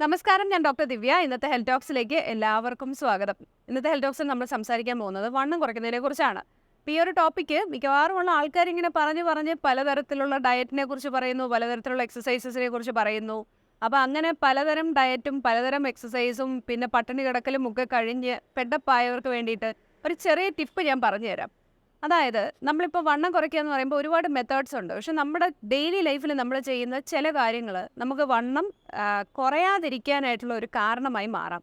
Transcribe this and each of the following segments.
നമസ്കാരം ഞാൻ ഡോക്ടർ ദിവ്യ. ഇന്നത്തെ ഹെൽത്ത് ടോക്സിലേക്ക് എല്ലാവർക്കും സ്വാഗതം. ഇന്നത്തെ ഹെൽത്ത് ടോക്സിൽ നമ്മൾ സംസാരിക്കാൻ പോകുന്നത് വണ്ണം കുറയ്ക്കുന്നതിനെ കുറിച്ചാണ്. ഈ ഒരു ടോപ്പിക്ക് മിക്കവാറും ഉള്ള ആൾക്കാർ ഇങ്ങനെ പറഞ്ഞു പറഞ്ഞ് പലതരത്തിലുള്ള ഡയറ്റിനെ കുറിച്ച് പറയുന്നു പലതരത്തിലുള്ള എക്സസൈസസിനെ കുറിച്ച് പറയുന്നു. അപ്പോൾ അങ്ങനെ പലതരം ഡയറ്റും പലതരം എക്സസൈസും പിന്നെ പട്ടിണി കിടക്കലും ഒക്കെ കഴിഞ്ഞ് പെഡപ്പായവർക്ക് വേണ്ടിയിട്ട് ഒരു ചെറിയ ടിപ്പ് ഞാൻ പറഞ്ഞുതരാം. അതായത് നമ്മളിപ്പോൾ വണ്ണം കുറയ്ക്കുക എന്ന് പറയുമ്പോൾ ഒരുപാട് മെത്തേഡ്സ് ഉണ്ട്. പക്ഷെ നമ്മുടെ ഡെയിലി ലൈഫിൽ നമ്മൾ ചെയ്യുന്ന ചില കാര്യങ്ങൾ നമുക്ക് വണ്ണം കുറയാതിരിക്കാനായിട്ടുള്ള ഒരു കാരണമായി മാറാം.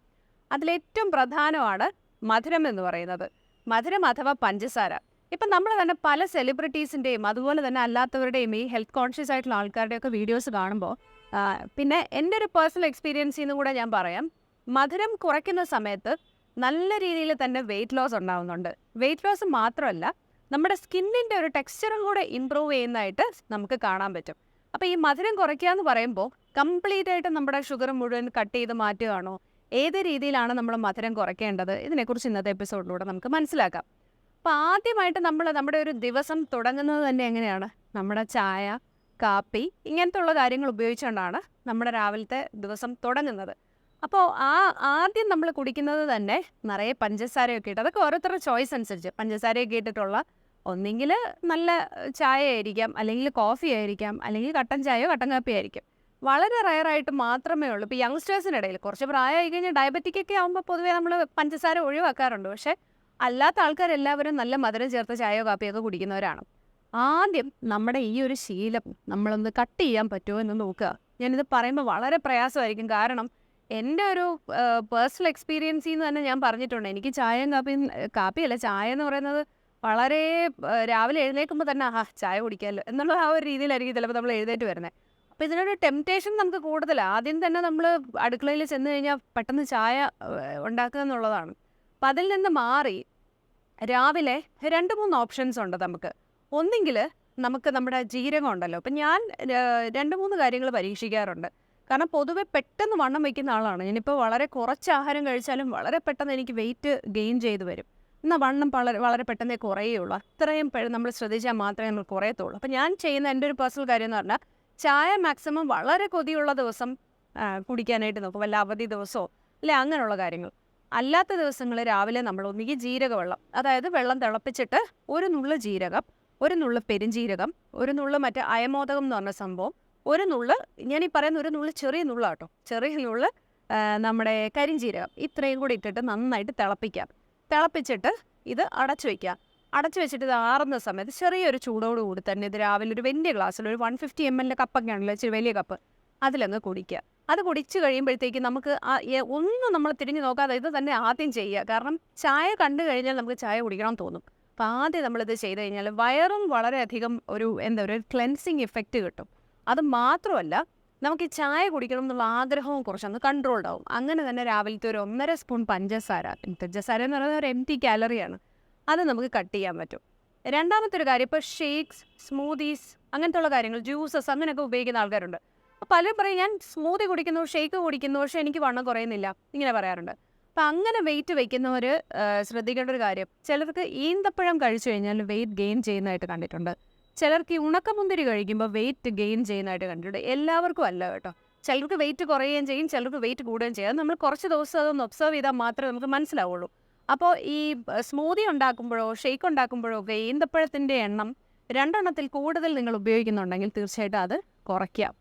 അതിലേറ്റവും പ്രധാനമാണ് മധുരം എന്ന് പറയുന്നത്. മധുരം അഥവാ പഞ്ചസാര. ഇപ്പം നമ്മൾ തന്നെ പല സെലിബ്രിറ്റീസിന്റെയും അതുപോലെ തന്നെ അല്ലാത്തവരുടെയും ഈ ഹെൽത്ത് കോൺഷ്യസ് ആയിട്ടുള്ള ആൾക്കാരുടെയൊക്കെ വീഡിയോസ് കാണുമ്പോൾ പിന്നെ എന്റെ ഒരു പേഴ്സണൽ എക്സ്പീരിയൻസിൽ നിന്ന് കൂടെ ഞാൻ പറയാം. മധുരം കുറയ്ക്കുന്ന സമയത്ത് നല്ല രീതിയിൽ തന്നെ വെയിറ്റ് ലോസ് ഉണ്ടാവുന്നുണ്ട്. വെയിറ്റ് ലോസ് മാത്രമല്ല നമ്മുടെ സ്കിന്നിന്റെ ഒരു ടെക്സ്ചറും കൂടെ ഇമ്പ്രൂവ് ചെയ്യുന്നതായിട്ട് നമുക്ക് കാണാൻ പറ്റും. അപ്പോൾ ഈ മധുരം കുറയ്ക്കുക എന്ന് പറയുമ്പോൾ കംപ്ലീറ്റ് ആയിട്ട് നമ്മുടെ ഷുഗർ മുഴുവൻ കട്ട് ചെയ്ത് മാറ്റുകയാണോ? ഏത് രീതിയിലാണ് നമ്മൾ മധുരം കുറയ്ക്കേണ്ടത്? ഇതിനെക്കുറിച്ച് ഇന്നത്തെ എപ്പിസോഡിലൂടെ നമുക്ക് മനസ്സിലാക്കാം. അപ്പോൾ ആദ്യമായിട്ട് നമ്മൾ നമ്മുടെ ഒരു ദിവസം തുടങ്ങുന്നത് തന്നെ എങ്ങനെയാണ്? നമ്മുടെ ചായ കാപ്പി ഇങ്ങനത്തെ ഉള്ള കാര്യങ്ങൾ ഉപയോഗിച്ചുകൊണ്ടാണ് നമ്മുടെ രാവിലത്തെ ദിവസം തുടങ്ങുന്നത്. അപ്പോൾ ആ ആദ്യം നമ്മൾ കുടിക്കുന്നത് തന്നെ നിറയെ പഞ്ചസാരയൊക്കെ ഇട്ട് അതൊക്കെ ഓരോരുത്തരുടെ ചോയ്സ് അനുസരിച്ച്. പഞ്ചസാരയൊക്കെ ഇട്ടിട്ടുള്ള ഒന്നെങ്കിൽ നല്ല ചായ ആയിരിക്കാം അല്ലെങ്കിൽ കോഫി ആയിരിക്കാം അല്ലെങ്കിൽ കട്ടൻ ചായയോ കട്ടൻ കാപ്പി ആയിരിക്കും. വളരെ റയറായിട്ട് മാത്രമേ ഉള്ളൂ. ഇപ്പോൾ യങ്സ്റ്റേഴ്സിന്റെ ഇടയിൽ കുറച്ച് പ്രായമായി കഴിഞ്ഞാൽ ഡയബറ്റിക് ഒക്കെ ആകുമ്പോൾ പൊതുവേ നമ്മൾ പഞ്ചസാര ഒഴിവാക്കാറുണ്ട്. പക്ഷേ അല്ലാത്ത ആൾക്കാരെല്ലാവരും നല്ല മധുരം ചേർത്ത ചായയോ കാപ്പിയോ ഒക്കെ കുടിക്കുന്നവരാണ്. ആദ്യം നമ്മുടെ ഈ ഒരു ശീലം നമ്മളൊന്ന് കട്ട് ചെയ്യാൻ പറ്റുമോ എന്ന് നോക്കുക. ഞാനിത് പറയുമ്പോൾ വളരെ പ്രയാസമായിരിക്കും. കാരണം എന്റെ ഒരു പേഴ്സണൽ എക്സ്പീരിയൻസിൽ നിന്ന് തന്നെ ഞാൻ പറഞ്ഞിട്ടുണ്ട്. എനിക്ക് ചായയും കാപ്പിയും കാപ്പിയല്ല ചായ എന്ന് പറയുന്നത് വളരെ രാവിലെ എഴുന്നേൽക്കുമ്പോൾ തന്നെ ആ ചായ കുടിക്കാമല്ലോ എന്നുള്ള ആ ഒരു രീതിയിലായിരിക്കും ചിലപ്പോൾ നമ്മൾ എഴുന്നേറ്റ് വരുന്നത് അപ്പോൾ ഇതിനൊരു ടെംപ്റ്റേഷൻ നമുക്ക് കൂടുതലാണ് ആദ്യം തന്നെ നമ്മൾ അടുക്കളയിൽ ചെന്ന് കഴിഞ്ഞാൽ പെട്ടെന്ന് ചായ ഉണ്ടാക്കുക എന്നുള്ളതാണ്. അപ്പം അതിൽ നിന്ന് മാറി രാവിലെ രണ്ട് മൂന്ന് ഓപ്ഷൻസ് ഉണ്ട് നമുക്ക്. ഒന്നെങ്കിൽ നമുക്ക് നമ്മുടെ ജീരകം ഉണ്ടല്ലോ. അപ്പം ഞാൻ രണ്ട് മൂന്ന് കാര്യങ്ങൾ പരീക്ഷിക്കാറുണ്ട്. കാരണം പൊതുവെ പെട്ടെന്ന് വണ്ണം വയ്ക്കുന്ന ആളാണ്. ഞാനിപ്പോൾ വളരെ കുറച്ച് ആഹാരം കഴിച്ചാലും വളരെ പെട്ടെന്ന് എനിക്ക് വെയിറ്റ് ഗെയിൻ ചെയ്ത് വരും. എന്നാൽ വണ്ണം വളരെ വളരെ പെട്ടെന്നേ കുറയുള്ളൂ. അത്രയും നമ്മൾ ശ്രദ്ധിച്ചാൽ മാത്രമേ നമ്മൾ കുറയത്തുള്ളൂ. അപ്പം ഞാൻ ചെയ്യുന്ന എന്റെ ഒരു പേഴ്സണൽ കാര്യം എന്ന് പറഞ്ഞാൽ ചായ മാക്സിമം വളരെ കൊതിയുള്ള ദിവസം കുടിക്കാനായിട്ട് നോക്കും. വല്ല അവധി ദിവസമോ അല്ലെ അങ്ങനെയുള്ള കാര്യങ്ങൾ. അല്ലാത്ത ദിവസങ്ങൾ രാവിലെ നമ്മൾ ഒന്നുകിൽ ജീരകവെള്ളം അതായത് വെള്ളം തിളപ്പിച്ചിട്ട് ഒരു നുള്ള് ജീരകം ഒരു നുള്ള് പെരുംജീരകം ഒരു നുള്ള് മറ്റേ അയമോദകം എന്ന് പറഞ്ഞ സംഭവം ഒരു നുള്ള് ഞാൻ ഈ പറയുന്ന ഒരു നുള്ള് ചെറിയ നുള്ളാട്ടോ. ചെറിയ നുള്ള് നമ്മുടെ കരിഞ്ജീരകം ഇത്രയും കൂടി ഇട്ടിട്ട് നന്നായിട്ട് തിളപ്പിക്കാം. തിളപ്പിച്ചിട്ട് ഇത് അടച്ചു വയ്ക്കുക അടച്ചു വെച്ചിട്ട് ഇത് ആറുന്ന സമയത്ത് ചെറിയൊരു ചൂടോട് കൂടി തന്നെ ഇത് രാവിലെ ഒരു വലിയ ഗ്ലാസ്സിൽ ഒരു വൺ ഫിഫ്റ്റി എം എല്ലിന്റെ കപ്പൊക്കെ ആണല്ലോ ഇച്ചിരി വലിയ കപ്പ് അതിലങ്ങ് കുടിക്കുക. അത് കുടിച്ച് കഴിയുമ്പോഴത്തേക്ക് നമുക്ക് ഒന്നും നമ്മൾ തിരിഞ്ഞു നോക്കാതെ ഇത് തന്നെ ആദ്യം ചെയ്യുക. കാരണം ചായ കണ്ടു കഴിഞ്ഞാൽ നമുക്ക് ചായ കുടിക്കണം തോന്നും. അപ്പോൾ ആദ്യം നമ്മളിത് ചെയ്ത് കഴിഞ്ഞാൽ വയറും വളരെയധികം ഒരു എന്താ ഒരു ക്ലെൻസിങ് ഇഫക്റ്റ് കിട്ടും. അത് മാത്രമല്ല നമുക്ക് ചായ കുടിക്കണം എന്നുള്ള ആഗ്രഹവും കുറച്ചൊന്ന് കൺട്രോൾഡ് ആവും. അങ്ങനെ തന്നെ രാവിലത്തെ ഒരു ഒന്നര സ്പൂൺ പഞ്ചസാര. പഞ്ചസാര എന്ന് പറയുന്നത് ഒരു എം ടി കാലറിയാണ് അത് നമുക്ക് കട്ട് ചെയ്യാൻ പറ്റും. രണ്ടാമത്തെ ഒരു കാര്യം ഇപ്പോൾ ഷേക്സ് സ്മൂതീസ് അങ്ങനത്തെ ഉള്ള കാര്യങ്ങൾ ജ്യൂസസ് അങ്ങനെയൊക്കെ ഉപയോഗിക്കുന്ന ആൾക്കാരുണ്ട്. അപ്പോൾ പലരും പറയും ഞാൻ സ്മൂതി കുടിക്കുന്നു ഷേക്ക് കുടിക്കുന്നു പക്ഷേ എനിക്ക് വണ്ണം കുറയുന്നില്ല. ഇങ്ങനെ പറയാറുണ്ട്. അപ്പം അങ്ങനെ വെയിറ്റ് വെക്കുന്നവർ ശ്രദ്ധിക്കേണ്ട ഒരു കാര്യം ചിലർക്ക് ഈന്തപ്പഴം കഴിച്ചു കഴിഞ്ഞാൽ വെയിറ്റ് ഗെയിൻ ചെയ്യുന്നതായിട്ട് കണ്ടിട്ടുണ്ട്. ചിലർക്ക് ഉണക്കമുന്തിരി കഴിക്കുമ്പോൾ വെയിറ്റ് ഗെയിൻ ചെയ്യുന്നതായിട്ട് കണ്ടിട്ടുണ്ട്. എല്ലാവർക്കും അല്ല കേട്ടോ. ചിലർക്ക് വെയിറ്റ് കുറയുകയും ചെയ്യും ചിലർക്ക് വെയിറ്റ് കൂടുകയും ചെയ്യും. അത് നമ്മൾ കുറച്ച് ദിവസം അതൊന്ന് ഒബ്സർവ് ചെയ്താൽ മാത്രമേ നമുക്ക് മനസ്സിലാവുള്ളൂ. അപ്പോൾ ഈ സ്മൂതി ഉണ്ടാക്കുമ്പോഴോ ഷേക്ക് ഉണ്ടാക്കുമ്പോഴോ ഒക്കെ ഈന്തപ്പഴത്തിന്റെ എണ്ണം രണ്ടെണ്ണത്തിൽ കൂടുതൽ നിങ്ങൾ ഉപയോഗിക്കുന്നുണ്ടെങ്കിൽ തീർച്ചയായിട്ടും അത് കുറയ്ക്കാം.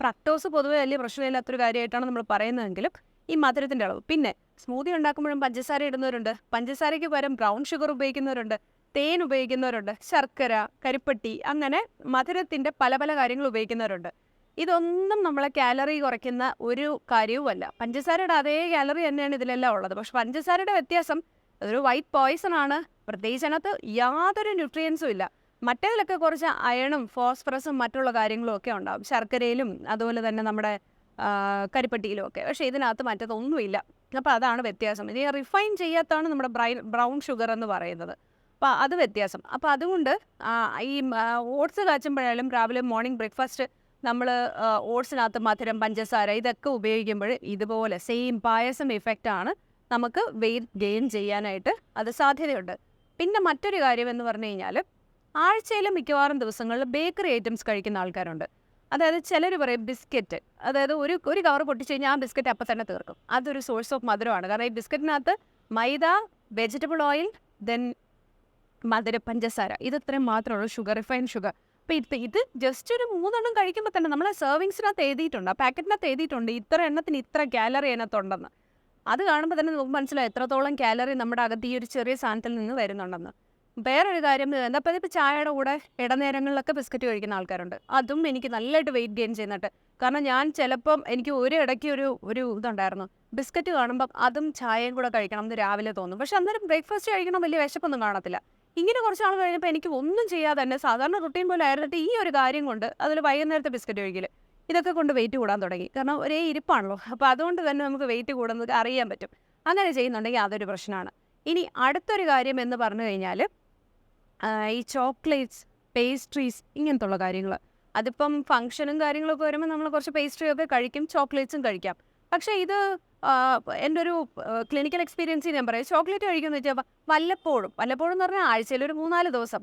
ഫ്രക്ടോസ് പൊതുവെ വലിയ പ്രശ്നമില്ലാത്തൊരു കാര്യമായിട്ടാണ് നമ്മൾ പറയുന്നതെങ്കിലും ഈ മധുരത്തിന്റെ അളവ്. പിന്നെ സ്മൂതി ഉണ്ടാക്കുമ്പോഴും പഞ്ചസാര ഇടുന്നവരുണ്ട്. പഞ്ചസാരയ്ക്ക് പകരം ബ്രൗൺ ഷുഗർ ഉപയോഗിക്കുന്നവരുണ്ട്. തേൻ ഉപയോഗിക്കുന്നവരുണ്ട് ശർക്കര കരിപ്പട്ടി അങ്ങനെ മധുരത്തിന്റെ പല പല കാര്യങ്ങൾ ഉപയോഗിക്കുന്നവരുണ്ട്. ഇതൊന്നും നമ്മളെ കാലറി കുറയ്ക്കുന്ന ഒരു കാര്യവുമല്ല. പഞ്ചസാരയുടെ അതേ കാലറി തന്നെയാണ് ഇതിലെല്ലാം ഉള്ളത്. പക്ഷെ പഞ്ചസാരയുടെ വ്യത്യാസം അതൊരു വൈറ്റ് പോയിസൺ ആണ്. പ്രത്യേകിച്ച് അതിനകത്ത് യാതൊരു ന്യൂട്രിയൻസും ഇല്ല. മറ്റേതിലൊക്കെ കുറച്ച് അയണും ഫോസ്ഫറസും മറ്റുള്ള കാര്യങ്ങളും ഒക്കെ ഉണ്ടാകും ശർക്കരയിലും അതുപോലെ തന്നെ നമ്മുടെ കരിപ്പട്ടിയിലും ഒക്കെ. പക്ഷേ ഇതിനകത്ത് മറ്റതൊന്നുമില്ല. അപ്പോൾ അതാണ് വ്യത്യാസം. ഇത് റിഫൈൻ ചെയ്യാത്തതാണ് നമ്മുടെ ബ്രൈ ബ്രൗൺ ഷുഗർ എന്ന് പറയുന്നത്. അപ്പോൾ അത് വ്യത്യാസം. അപ്പോൾ അതുകൊണ്ട് ഈ ഓട്സ് കാച്ചുമ്പോഴായാലും രാവിലെ മോർണിംഗ് ബ്രേക്ക്ഫാസ്റ്റ് നമ്മൾ ഓട്സിനകത്ത് മധുരം പഞ്ചസാര ഇതൊക്കെ ഉപയോഗിക്കുമ്പോൾ ഇതുപോലെ സെയിം പായസം ഇഫക്റ്റ് ആണ് നമുക്ക് വെയിറ്റ് ഗെയിൻ ചെയ്യാനായിട്ട് അത് സാധ്യതയുണ്ട്. പിന്നെ മറ്റൊരു കാര്യം എന്ന് പറഞ്ഞു കഴിഞ്ഞാൽ ആഴ്ചയിൽ മിക്കവാറും ദിവസങ്ങളിൽ ബേക്കറി ഐറ്റംസ് കഴിക്കുന്ന ആൾക്കാരുണ്ട്. അതായത് ചിലർ പറയും ബിസ്ക്കറ്റ്. അതായത് ഒരു ഒരു കവർ പൊട്ടിച്ച് കഴിഞ്ഞാൽ ആ ബിസ്ക്കറ്റ് അപ്പം തന്നെ തീർക്കും. അതൊരു സോഴ്സ് ഓഫ് മധുരമാണ്. കാരണം ഈ ബിസ്ക്കറ്റിനകത്ത് മൈദ വെജിറ്റബിൾ ഓയിൽ ദെൻ മധുര പഞ്ചസാര. ഇത് ഇത്രയും മാത്രമുള്ളൂ ഷുഗർ റിഫൈൻഡ് ഷുഗർ അപ്പോൾ ഇത് ഇത് ജസ്റ്റ് ഒരു മൂന്നെണ്ണം കഴിക്കുമ്പോൾ തന്നെ നമ്മൾ സെർവിങ്സിനകത്ത് എഴുതിയിട്ടുണ്ട്. ആ പാക്കറ്റിനകത്ത് എഴുതിയിട്ടുണ്ട് ഇത്ര എണ്ണത്തിന് ഇത്ര കാലറി അതിനകത്തുണ്ടെന്ന്. അത് കാണുമ്പോൾ തന്നെ നമുക്ക് മനസ്സിലായി എത്രത്തോളം കാലറി നമ്മുടെ അകത്ത് ഈ ഒരു ചെറിയ സാധനത്തിൽ നിന്ന് വരുന്നുണ്ടെന്ന്. വേറൊരു കാര്യം എന്താ പറയുക ഇപ്പോൾ ചായയുടെ കൂടെ ഇടനേരങ്ങളിലൊക്കെ ബിസ്ക്കറ്റ് കഴിക്കുന്ന ആൾക്കാരുണ്ട്. അതും എനിക്ക് നല്ലതായിട്ട് വെയിറ്റ് ഗെയിൻ ചെയ്യുന്നുണ്ട്. കാരണം ഞാൻ ചിലപ്പം എനിക്ക് ഒരു ഇടയ്ക്ക് ഒരു ഒരു ഇതുണ്ടായിരുന്നു. ബിസ്ക്കറ്റ് കാണുമ്പം അതും ചായയും കൂടെ കഴിക്കണം എന്ന് രാവിലെ തോന്നും. പക്ഷെ അന്നേരം ബ്രേക്ക്ഫാസ്റ്റ് കഴിക്കണം വലിയ വിശപ്പൊന്നും കാണത്തില്ല. ഇങ്ങനെ കുറച്ച് നാൾ കഴിഞ്ഞപ്പോൾ എനിക്ക് ഒന്നും ചെയ്യാതെ തന്നെ സാധാരണ റുട്ടീൻ പോലെ ആയിരുന്നിട്ട് ഈ ഒരു കാര്യം കൊണ്ട് അതിൽ വൈകുന്നേരത്തെ ബിസ്ക്കറ്റ് കഴിക്കൽ ഇതൊക്കെ കൊണ്ട് വെയിറ്റ് കൂടാൻ തുടങ്ങി. കാരണം ഒരേ ഇരിപ്പാണല്ലോ. അപ്പോൾ അതുകൊണ്ട് തന്നെ നമുക്ക് വെയിറ്റ് കൂടുന്നത് അറിയാൻ പറ്റും. അങ്ങനെ ചെയ്യുന്നുണ്ടെങ്കിൽ അതൊരു പ്രശ്നമാണ് ഇനി അടുത്തൊരു കാര്യം എന്ന് പറഞ്ഞു കഴിഞ്ഞാൽ ഈ ചോക്ലേറ്റ്സ് പേസ്ട്രീസ് ഇങ്ങനത്തുള്ള കാര്യങ്ങൾ അതിപ്പം ഫംഗ്ഷനും കാര്യങ്ങളൊക്കെ വരുമ്പോൾ നമ്മൾ കുറച്ച് പേസ്ട്രിയൊക്കെ കഴിക്കും ചോക്ലേറ്റ്സും കഴിക്കാം. പക്ഷേ ഇത് എന്റെ ഒരു ക്ലിനിക്കൽ എക്സ്പീരിയൻസ് ഞാൻ പറയാം. ചോക്ലേറ്റ് കഴിക്കുമെന്ന് വെച്ചാൽ വല്ലപ്പോഴും വല്ലപ്പോഴും എന്ന് പറഞ്ഞാൽ ആഴ്ചയിൽ ഒരു മൂന്നാൽ ദിവസം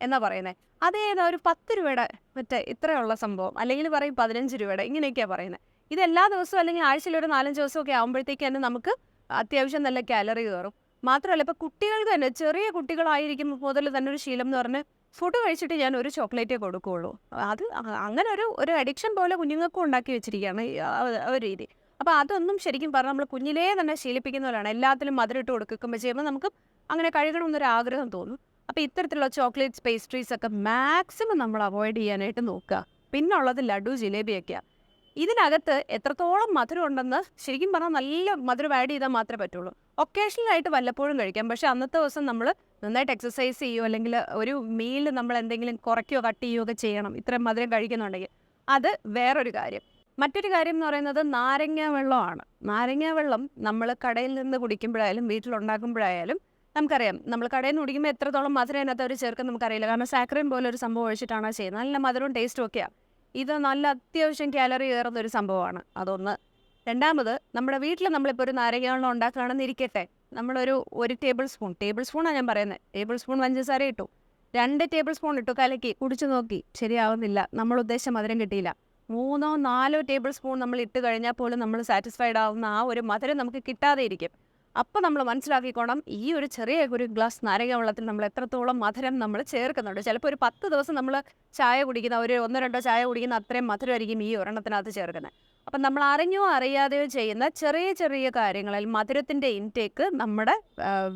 എന്നാ പറയുന്നത് അതേതാ ഒരു പത്ത് രൂപയുടെ മറ്റേ ഇത്രയുള്ള സംഭവം. അല്ലെങ്കിൽ പറയും പതിനഞ്ച് രൂപയുടെ ഇങ്ങനെയൊക്കെയാണ് പറയുന്നത് ഇത് എല്ലാ ദിവസവും അല്ലെങ്കിൽ ആഴ്ചയിൽ ഒരു നാലഞ്ച് ദിവസമൊക്കെ ആകുമ്പോഴത്തേക്ക് തന്നെ നമുക്ക് അത്യാവശ്യം നല്ല കാലറി കയറും. മാത്രമല്ല ഇപ്പോൾ കുട്ടികൾക്ക് തന്നെ ചെറിയ കുട്ടികളായിരിക്കുമ്പോൾ മുതൽ തന്നെ ഒരു ശീലം എന്ന് പറഞ്ഞ് ഫുഡ് കഴിച്ചിട്ട് ഞാൻ ഒരു ചോക്ലേറ്റേ കൊടുക്കുകയുള്ളൂ അത് അങ്ങനെ ഒരു ഒരു അഡിക്ഷൻ പോലെ കുഞ്ഞുങ്ങൾക്കും ഉണ്ടാക്കി വെച്ചിരിക്കുകയാണ് ഒരു രീതി. അപ്പോൾ അതൊന്നും ശരിക്കും പറഞ്ഞാൽ നമ്മൾ കുഞ്ഞിലേ തന്നെ ശീലിപ്പിക്കുന്നവരാണ് എല്ലാത്തിലും മധുരം ഇട്ട് കൊടുക്കുമ്പോൾ ചെയ്യുമ്പോൾ നമുക്ക് അങ്ങനെ കഴിക്കണമെന്നൊരു ആഗ്രഹം തോന്നും. അപ്പോൾ ഇത്തരത്തിലുള്ള ചോക്ലേറ്റ്സ് പേസ്ട്രീസ് ഒക്കെ മാക്സിമം നമ്മൾ അവോയ്ഡ് ചെയ്യാനായിട്ട് നോക്കുക. പിന്നെ ഉള്ളത് ലഡു ജിലേബിയൊക്കെയാണ് ഇതിനകത്ത് എത്രത്തോളം മധുരം ഉണ്ടെന്ന് ശരിക്കും പറഞ്ഞാൽ നല്ല മധുരം ആഡ് ചെയ്താൽ മാത്രമേ പറ്റുള്ളൂ. ഒക്കേഷണലായിട്ട് വല്ലപ്പോഴും കഴിക്കാം. പക്ഷേ അന്നത്തെ ദിവസം നമ്മൾ നന്നായിട്ട് എക്സസൈസ് ചെയ്യുമോ അല്ലെങ്കിൽ ഒരു മീൽ നമ്മൾ എന്തെങ്കിലും കുറയ്ക്കുകയോ കട്ട് ചെയ്യുകയോ ഒക്കെ ചെയ്യണം. ഇത്രയും മധുരം കഴിക്കുന്നുണ്ടെങ്കിൽ. അത് വേറൊരു കാര്യം. മറ്റൊരു കാര്യം എന്ന് പറയുന്നത് നാരങ്ങ വെള്ളമാണ്. നാരങ്ങ വെള്ളം നമ്മൾ കടയിൽ നിന്ന് കുടിക്കുമ്പോഴായാലും വീട്ടിലുണ്ടാക്കുമ്പോഴായാലും നമുക്കറിയാം. നമ്മൾ കടയിൽ നിന്ന് കുടിക്കുമ്പോൾ എത്രത്തോളം മധുരം അതിനകത്ത് അവർ ചേർക്കും നമുക്കറിയില്ല. കാരണം സാക്രൻ പോലെ ഒരു സംഭവം ഒഴിച്ചിട്ടാണ് ചെയ്യുന്നത്. നല്ല മധുരവും ടേസ്റ്റും ഒക്കെയാണ് ഇത് നല്ല അത്യാവശ്യം കാലറി കയറുന്ന ഒരു സംഭവമാണ്. അതൊന്ന്. രണ്ടാമത് നമ്മുടെ വീട്ടിൽ നമ്മളിപ്പോൾ ഒരു നാരങ്ങ വെള്ളം ഉണ്ടാക്കുകയാണെന്ന് ഇരിക്കട്ടെ. നമ്മളൊരു ഒരു ടേബിൾ സ്പൂൺ ടേബിൾ സ്പൂണാണ് ഞാൻ പറയുന്നത് ടേബിൾ സ്പൂൺ പഞ്ചസാര ഇട്ടു. രണ്ട് ടേബിൾ സ്പൂൺ ഇട്ടു കലക്കി. കുടിച്ചു നോക്കി. ശരിയാവുന്നില്ല. നമ്മൾ ഉദ്ദേശിച്ച മധുരം കിട്ടിയില്ല. മൂന്നോ നാലോ ടേബിൾ സ്പൂൺ നമ്മൾ ഇട്ട് കഴിഞ്ഞാൽ പോലും നമ്മൾ സാറ്റിസ്ഫൈഡ് ആവുന്ന ആ ഒരു മധുരം നമുക്ക് കിട്ടാതെ ഇരിക്കും അപ്പോൾ നമ്മൾ മനസ്സിലാക്കിക്കോണം ഈ ഒരു ചെറിയ ഒരു ഗ്ലാസ് നാരങ്ങ വെള്ളത്തിൽ നമ്മൾ എത്രത്തോളം മധുരം നമ്മൾ ചേർക്കുന്നുണ്ട്. ചിലപ്പോൾ ഒരു പത്ത് ദിവസം നമ്മൾ ചായ കുടിക്കുന്ന ഒരു ഒന്നോ രണ്ടോ ചായ കുടിക്കുന്ന അത്രയും മധുരമായിരിക്കും ഈ ഒരെണ്ണത്തിനകത്ത് ചേർക്കുന്നത്. അപ്പം നമ്മൾ അറിഞ്ഞോ അറിയാതെയോ ചെയ്യുന്ന ചെറിയ ചെറിയ കാര്യങ്ങളിൽ മധുരത്തിന്റെ ഇൻടേക്ക് നമ്മുടെ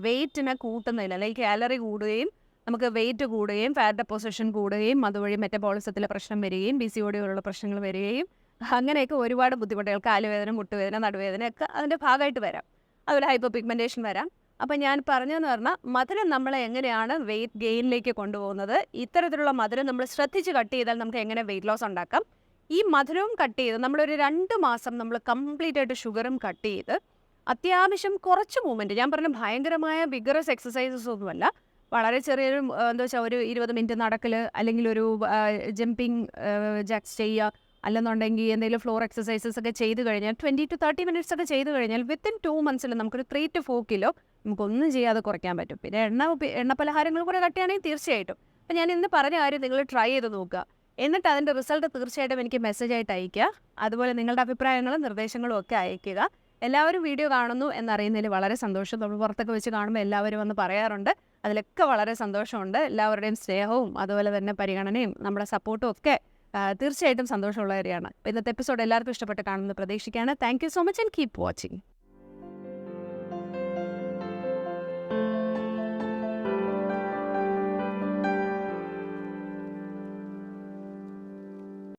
വെയിറ്റിനെ കൂട്ടുന്നതിൽ അല്ലെങ്കിൽ കാലറി കൂടുകയും നമുക്ക് വെയിറ്റ് കൂടുകയും ഫാറ്റ് ഡെപ്പോസിഷൻ കൂടുകയും അതുവഴി മെറ്റബോളിസത്തിലെ പ്രശ്നം വരികയും ബി സി ഒ ഡി പോലുള്ള പ്രശ്നങ്ങൾ വരികയും അങ്ങനെയൊക്കെ ഒരുപാട് ബുദ്ധിമുട്ടുകൾ കാലുവേദന മുട്ടുവേദന നടുവേദന ഒക്കെ അതിന്റെ ഭാഗമായിട്ട് വരാം. അതുപോലെ ഹൈപ്പർ പിഗ്മെന്റേഷൻ വരാം. അപ്പം ഞാൻ പറഞ്ഞതെന്ന് പറഞ്ഞാൽ മധുരം നമ്മളെ എങ്ങനെയാണ് വെയിറ്റ് ഗെയിനിലേക്ക് കൊണ്ടുപോകുന്നത്? ഇത്തരത്തിലുള്ള മധുരം നമ്മൾ ശ്രദ്ധിച്ച് കട്ട് ചെയ്താൽ നമുക്ക് എങ്ങനെ വെയിറ്റ് ലോസ് ഉണ്ടാക്കാം? ഈ മധുരവും കട്ട് ചെയ്ത് നമ്മളൊരു രണ്ട് മാസം നമ്മൾ കംപ്ലീറ്റ് ആയിട്ട് ഷുഗറും കട്ട് ചെയ്ത് അത്യാവശ്യം കുറച്ച് മൂവ്മെന്റ് ഞാൻ പറഞ്ഞ ഭയങ്കരമായ വിഗറസ് എക്സസൈസസ് ഒന്നുമല്ല വളരെ ചെറിയൊരു എന്താ വെച്ചാൽ ഒരു ഇരുപത് മിനിറ്റ് നടക്കൽ അല്ലെങ്കിൽ ഒരു ജമ്പിങ് ജാക്സ് ചെയ്യുക അല്ലെന്നുണ്ടെങ്കിൽ എന്തെങ്കിലും ഫ്ലോർ എക്സസൈസസ് ഒക്കെ ചെയ്ത് കഴിഞ്ഞാൽ ട്വന്റി ടു തേർട്ടി മിനിറ്റ്സ് ഒക്കെ ചെയ്ത് കഴിഞ്ഞാൽ വിത്തിൻ ടു മന്ത്സിൽ നമുക്കൊരു ത്രീ ടു ഫോർ കിലോ നമുക്കൊന്നും ചെയ്യാതെ കുറയ്ക്കാൻ പറ്റും. പിന്നെ എണ്ണ എണ്ണ പലഹാരങ്ങൾ കൂടെ കട്ടിയാണെങ്കിൽ തീർച്ചയായിട്ടും. അപ്പം ഞാൻ ഇന്ന് പറഞ്ഞ കാര്യം നിങ്ങൾ ട്രൈ ചെയ്ത് നോക്കുക. എന്നിട്ട് അതിന്റെ റിസൾട്ട് തീർച്ചയായിട്ടും എനിക്ക് മെസ്സേജ് ആയിട്ട് അയയ്ക്കുക. അതുപോലെ നിങ്ങളുടെ അഭിപ്രായങ്ങളും നിർദ്ദേശങ്ങളും ഒക്കെ അയയ്ക്കുക. എല്ലാവരും വീഡിയോ കാണുന്നു എന്നറിയുന്നതിൽ വളരെ സന്തോഷം. നമ്മൾ പുറത്തൊക്കെ വെച്ച് കാണുമ്പോൾ എല്ലാവരും വന്ന് പറയാറുണ്ട്. അതിലൊക്കെ വളരെ സന്തോഷമുണ്ട്. എല്ലാവരുടെയും സ്നേഹവും അതുപോലെ തന്നെ പരിഗണനയും നമ്മുടെ സപ്പോർട്ടും ഒക്കെ തീർച്ചയായിട്ടും സന്തോഷമുള്ള കാര്യമാണ്. ഇന്നത്തെ എപ്പിസോഡ് എല്ലാവർക്കും ഇഷ്ടപ്പെട്ട് കാണുമെന്ന് പ്രതീക്ഷിക്കുകയാണ്. Thank you so much and keep watching